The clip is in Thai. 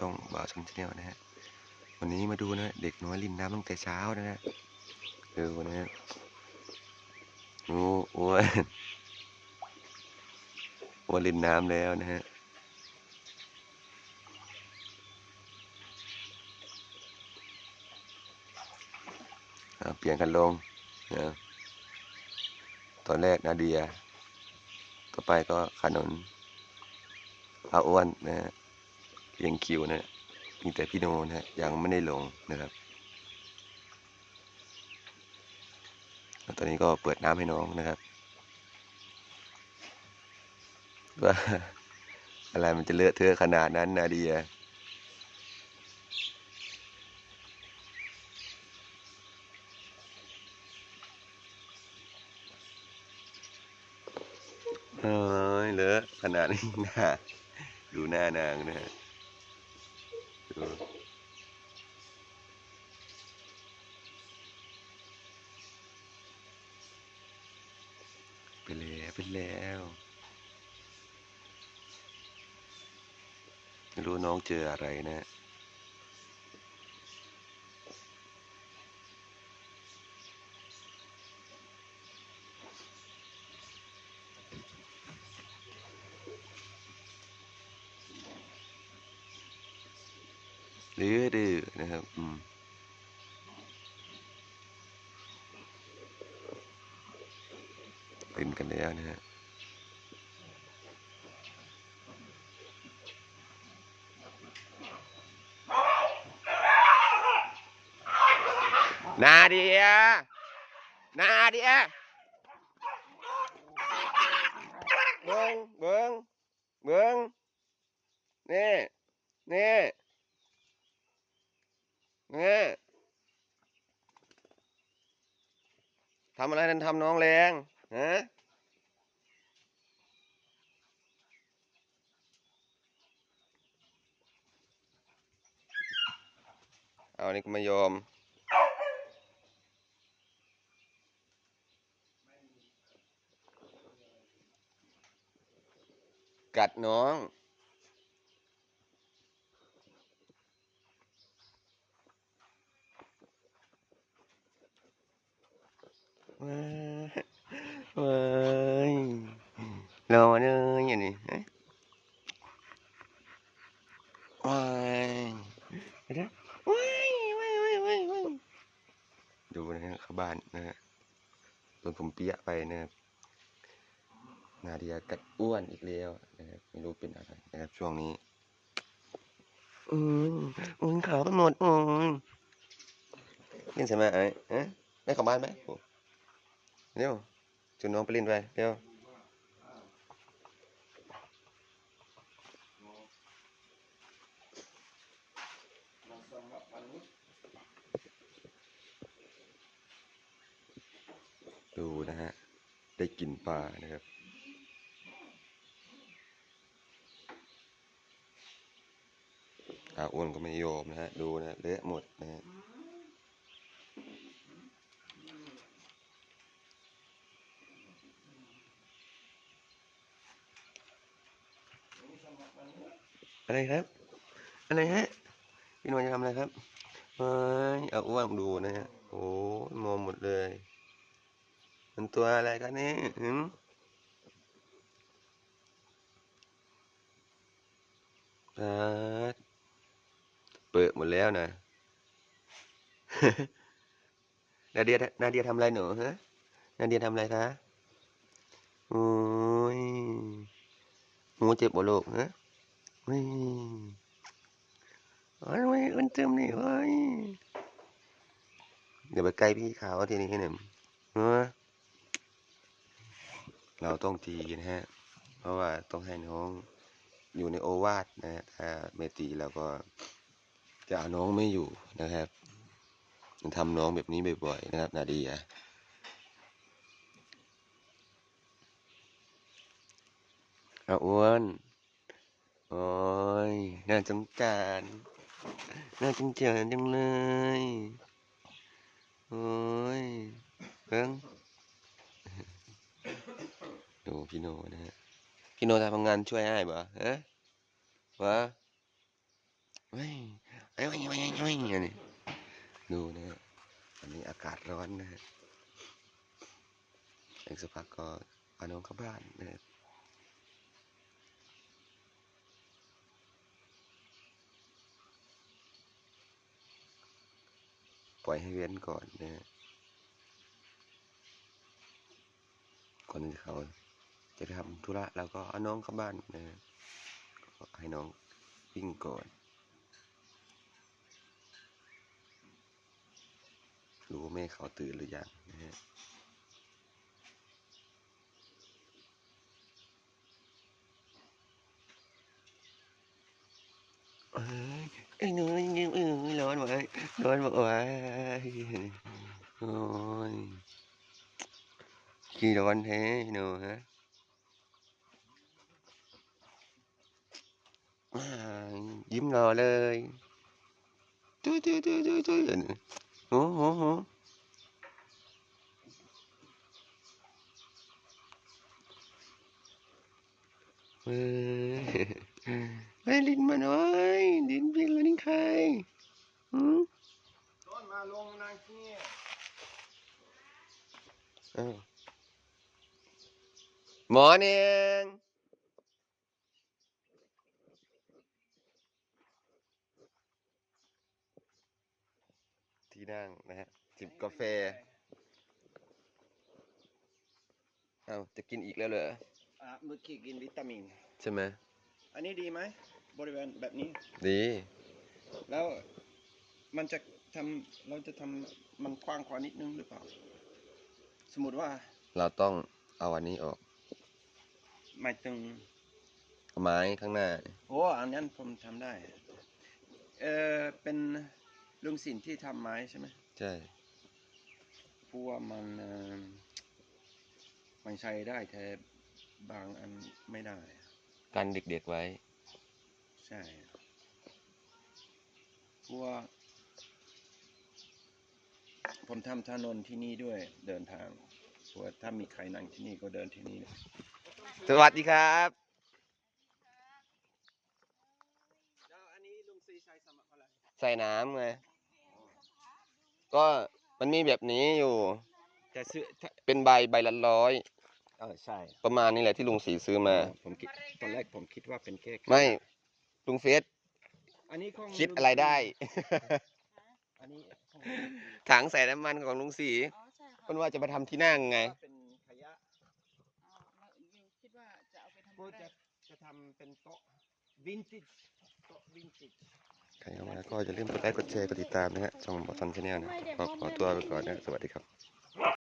ช่องบ่าวชมชาแนลนะฮะวันนี้มาดูนะเด็กน้อยริมน้ำตั้งแต่เช้านะฮะดูนะฮะโอ้อ้วนอ้วนริมน้ำแล้วนะฮะเปลี่ยนกันลงนะตอนแรกนาเดีย ต่อไปก็ขนนอาอ้วนนะฮะ เรียงคิวนะมีแต่พี่โนนะฮะยังไม่ได้ลงนะครับตอนนี้ก็เปิดน้ำให้น้องนะครับ ว่าอะไรมันจะเลอะเทอะขนาดนั้นนาเดียเอ้ยเลอะขนาดนี้หน้าดูหน้านางนะฮะดูไปแล้วไปแล้วไม่รู้ น้องเจออะไรนะ หรือดื้อนะครับ อืมเป็นกันแล้วนะฮะ นาเดีย นาเดียเบิ้งเบิ้งเบิ้งนี่นี่นี่ทำอะไรนั่นทำน้องแรงฮะเอานี่ก็ไม่ยอม กัดน้องว้ายว้ายรอเลยอย่างนี้ฮะว้ายเห็นไหมว้ายว้ายว้ายว้ายดูนะฮะขบ้านนะฮะโดนผมเปียะไปนะครับ นาเดียกัดอ้วนอีกแล้วนะครับไม่รู้เป็นอะไรนะครับช่วงนี้อืมอืมขาวไปหมดอืมเล่นใช่ไหมไอ้ฮะได้เข้าบ้านไหมโอ้เร็วชวนน้องไปเล่นไปเร็วดูนะฮะ ได้กลินปลานะครับ อาอ้วนก็ไม่ยอมนะฮะ ดูนะเละหมดนะฮะอะไรครับ อะไรฮะ พี่นวลจะทำอะไรครับเฮ้ยเอาอ้วนดูนะฮะ โอ้มองหมดเลย มันตัวอะไรกันเนี่ยหืมปาด เปิดหมดแล้วนะ นาเดียนาเดียทำอะไรหนูฮะนาเดียทำอะไรคะโอ้ยหูเจ็บบ่โลกฮะเฮ้ยโอ้ยเว้ยอุ่นตึมนี่เว้ยเดี๋ยวไปใกล้พี่เขาทีนี้เนี่ยเออเราต้องตีนะฮะ เพราะว่าต้องให้น้องอยู่ในโอวาทนะฮะ ถ้าไม่ตีเราก็ จะเอาน้องไม่อยู่นะครับทำน้องแบบนี้บ่อยๆนะครับ นาดียเอาอ้วนโอ้ยน่าสงสารน่าสงสารจังเลยโอ้ยเพิ่งดูพี่โนนะฮะพี่โนทำงานช่วยให้บ่ฮะวะเฮ้ย เฮ้ยเฮ้ยเฮ้ยเฮ้ยอันนี้ดูนะฮะอันนี้อากาศร้อนนะฮะอีกสักพักก็เอาน้องเข้าบ้านนะฮะปล่อยให้เว้นก่อนนะฮะก่อนที่เขาจะทำธุระแล้วก็เอาน้องเข้าบ้านนะฮะก็ให้น้องวิ่งก่อน รู้ว่าแม่เขาตื่นหรือยังนะฮะเอ้ยไอ้หนูยังเอ้ยร้อนว่ะเอ้ยร้อนว่ะว้าโอ้ยขี้ร้อนแท้หนูฮะยิ้มรอเลยตุ้ยตุ้ยตุ้ยตุ้ยตุ้ยโอ้โห เฮ้ยไอ้ลิ้นมันเอ้ยลิ้นเป็นอะไรนี่ใครหืมต้นมาลงนางที่นี่อ้าวหมอเองที่นั่งนะฮะจิบกาแฟ เอ้าจะกินอีกแล้วเหรออะ เมื่อกี้กินวิตามิน ใช่ไหมอันนี้ดีไหมบริเวณแบบนี้ ดี แล้วมันจะทำเราจะทำมันกว้างกว่านิดนึงหรือเปล่า สมมติว่าเราต้องเอาอันนี้ออกหมายถึง เอาไม้ข้างหน้า โอ้อันนั้นผมทำได้ เออเป็นลุงสินที่ทำไม้ใช่ไหมใช่เพราะว่ามันเอ่อมันใช้ได้แต่ บางอันไม่ได้ กันเด็กๆไว้ ใช่เพราะว่า ผมทำถนนที่นี่ด้วยเดินทางเพราะว่าถ้ามีใครนั่งที่นี่ก็เดินที่นี่ สวัสดีครับ แล้วอันนี้ลุงซีใช้สมัครอะไร ใส่น้ำไงก็มันมีแบบนี้อยู่ จะซื้อถ้าเป็นใบใบละร้อย เออใช่ประมาณนี้แหละที่ลุงสีซื้อมา ผมคิดตอนแรกผมคิดว่าเป็นแค่ไม่ลุงเฟสอันนี้ของคิดอะไรได้ อันนี้ของถังใส่น้ำมันของลุงสีอ๋อใช่ค่ะเพิ่นว่าจะมาทำที่นั่งไง ว่าเป็นขยะอ๋อแล้วอยู่คิดว่าจะเอาไปทำก็อะไรจะจะทำเป็นโต๊ะวินเทจโต๊ะวินเทจ ใครเข้ามาก็จะเริ่าลืมกดไลค์กดแชร์กดติดตามนะฮะช่องบอทอนชาแนลนะก็ขอตัวไปก่อนนะ สวัสดีครับ